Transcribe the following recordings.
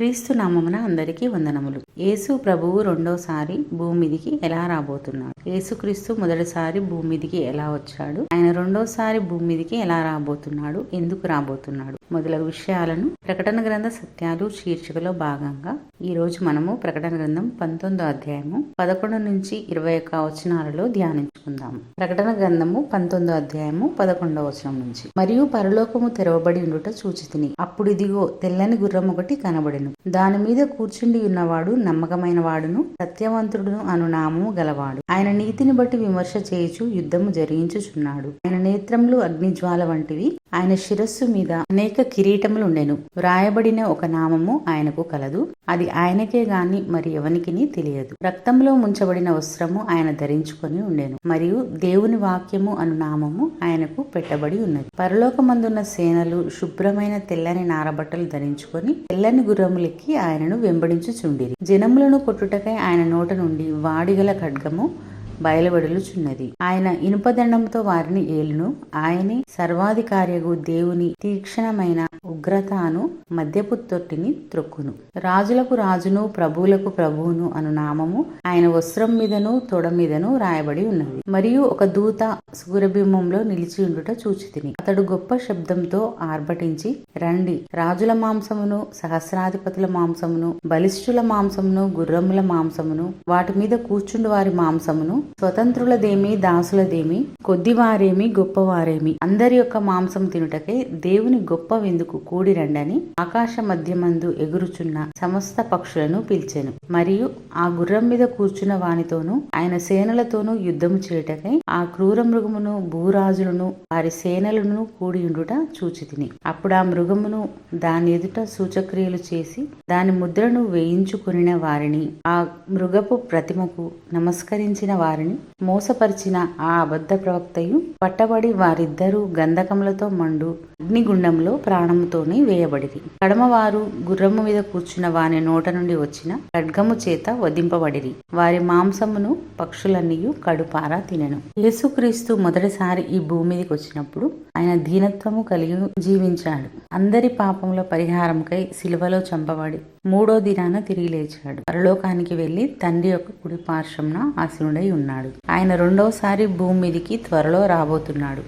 క్రీస్తు నామమున అందరికీ వందనములు. యేసు ప్రభువు రెండోసారి భూమిదికి ఎలా రాబోతున్నాడు? యేసుక్రీస్తు మొదటిసారి భూమిదికి ఎలా వచ్చాడు? ఆయన రెండోసారి భూమిదికి ఎలా రాబోతున్నాడు? ఎందుకు రాబోతున్నాడు? మొదలగు విషయాలను ప్రకటన గ్రంథ సత్యాలు శీర్షికలో భాగంగా ఈ రోజు మనము ప్రకటన గ్రంథం పంతొమ్మిదో అధ్యాయము పదకొండు నుంచి ఇరవై ఒక్క వచనాలలో ధ్యానించుకుందాము ప్రకటన గ్రంథము పంతొమ్మిదో అధ్యాయము పదకొండవ వచనం నుంచి. మరియు పరలోకము తెరవబడి ఉండుట చూచితిని. అప్పుడు ఇదిగో తెల్లని గుర్రం ఒకటి కనబడెను. దాని మీద కూర్చుండి ఉన్నవాడు నమ్మకమైన వాడును సత్యవంతుడును అను నామము గలవాడు. ఆయన నీతిని బట్టి విమర్శ చేయుచు యుద్ధము జరిగించుచున్నాడు. ఆయన నేత్రములు అగ్నిజ్వాల వంటివి. ఆయన శిరస్సు మీద అనేక కిరీటములు ఉండెను వ్రాయబడిన ఒక నామము ఆయనకు కలదు. అది ఆయనకే గాని మరి ఎవనికిని తెలియదు. రక్తంలో ముంచబడిన వస్త్రము ఆయన ధరించుకొని ఉండెను. మరియు దేవుని వాక్యము అను నామము ఆయనకు పెట్టబడి ఉన్నది. పరలోకమందున్న సేనలు శుభ్రమైన తెల్లని నారబట్టలు ధరించుకొని తెల్లని గుర్రములెక్కి ఆయనను వెంబడించుచుండిరి. జనములను కొట్టుటకై ఆయన నోట నుండి వాడిగల ఖడ్గము బయలువెడలుచున్నది. ఆయన ఇనుపదండంతో వారిని ఏలును. ఆయనే సర్వాధికారియగు దేవుని తీక్షణమైన ఉగ్రతను మద్యపు తొట్టిని త్రొక్కును. రాజులకు రాజును ప్రభువులకు ప్రభువును అను నామము ఆయన వస్త్రం మీదను తొడ మీదను రాయబడి ఉన్నది. మరియు ఒక దూత సూర్యబింబంలో నిలిచి ఉండుట చూచితిని. అతడు గొప్ప శబ్దంతో ఆర్భటించి రండి రాజుల మాంసమును సహస్రాధిపతుల మాంసమును బలిష్ఠుల మాంసమును గుర్రముల మాంసమును వాటి మీద కూర్చుండు వారి మాంసమును స్వతంత్రులదేమి దాసులదేమి కొద్దివారేమి గొప్పవారేమి అందరి యొక్క మాంసం తినుటకై దేవుని గొప్ప విందుకు కూడి రండని ఆకాశ మధ్యమందు ఎగురుచున్న సమస్త పక్షులను పిలిచెను. మరియు ఆ గుర్రం మీద కూర్చున్న వానితోనూ ఆయన సేనలతోనూ యుద్ధము చేయటకై ఆ క్రూర మృగమును భూరాజులను వారి సేనలను కూడి ఉండుట చూచితిని. అప్పుడు ఆ మృగమును దాని ఎదుట సూచక్రియలు చేసి దాని ముద్రను వేయించుకుని వారిని ఆ మృగపు ప్రతిమకు నమస్కరించిన వారిని మోసపరిచిన ఆ అబద్ధ ప్రవక్తయు పట్టబడి వారిద్దరూ గంధకములతో మండు అగ్నిగుండంలో ప్రాణముతోనే వేయబడిరి. కడమవారు గుర్రము మీద కూర్చున్న వాని నోట నుండి వచ్చిన ఖడ్గము చేత వధింపబడిరి. వారి మాంసమును పక్షులన్నీ కడుపారా తినెను. యేసుక్రీస్తు మొదటిసారి ఈ భూమి మీదకి వచ్చినప్పుడు ఆయన దీనత్వము కలిగి జీవించాడు. అందరి పాపముల పరిహారంకై సిలువలో చంపబడి మూడో దినాన తిరిగి లేచాడు. పరలోకానికి వెళ్ళి తండ్రి యొక్క కుడి పార్శ్వంన ఆసీనుడై ఉన్నాడు. ఆయన రెండోసారి భూమి మీదికి త్వరలో రాబోతున్నాడు.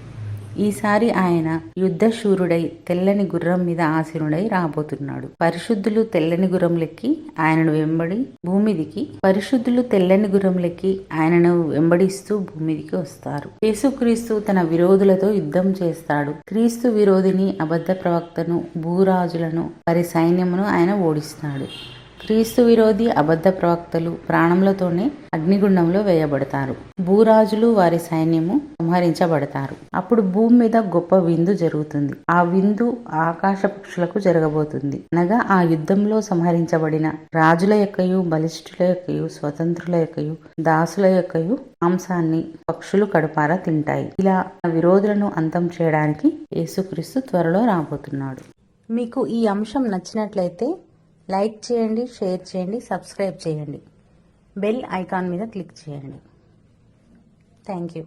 ఈసారి ఆయన యుద్ధశూరుడై తెల్లని గుర్రం మీద ఆసీనుడై రాబోతున్నాడు. పరిశుద్ధులు తెల్లని గుర్రంలెక్కి ఆయనను వెంబడి భూమిదికి పరిశుద్ధులు తెల్లని గుర్రంలెక్కి ఆయనను వెంబడిస్తూ భూమిదికి వస్తారు. యేసుక్రీస్తు తన విరోధులతో యుద్ధం చేస్తాడు. క్రీస్తు విరోధిని అబద్ధ ప్రవక్తను భూరాజులను వారి సైన్యమును ఆయన ఓడిస్తాడు. క్రీస్తు విరోధి అబద్ధ ప్రవక్తలు ప్రాణములతోనే అగ్నిగుండంలో వేయబడతారు. భూరాజులు వారి సైన్యము సంహరించబడతారు. అప్పుడు భూమి మీద గొప్ప విందు జరుగుతుంది. ఆ విందు ఆకాశ పక్షులకు జరగబోతుంది. అనగా ఆ యుద్ధంలో సంహరించబడిన రాజుల యొక్కయు బలిష్ఠుల యొక్కయు స్వతంత్రుల యొక్కయు దాసుల యొక్కయు మాంసాన్ని పక్షులు కడుపారా తింటాయి. ఇలా విరోధులను అంతం చేయడానికి యేసుక్రీస్తు త్వరలో రాబోతున్నాడు. మీకు ఈ అంశం నచ్చినట్లయితే లైక్ చేయండి షేర్ చేయండి సబ్స్క్రైబ్ చేయండి. బెల్ ఐకాన్ మీద క్లిక్ చేయండి. Thank you.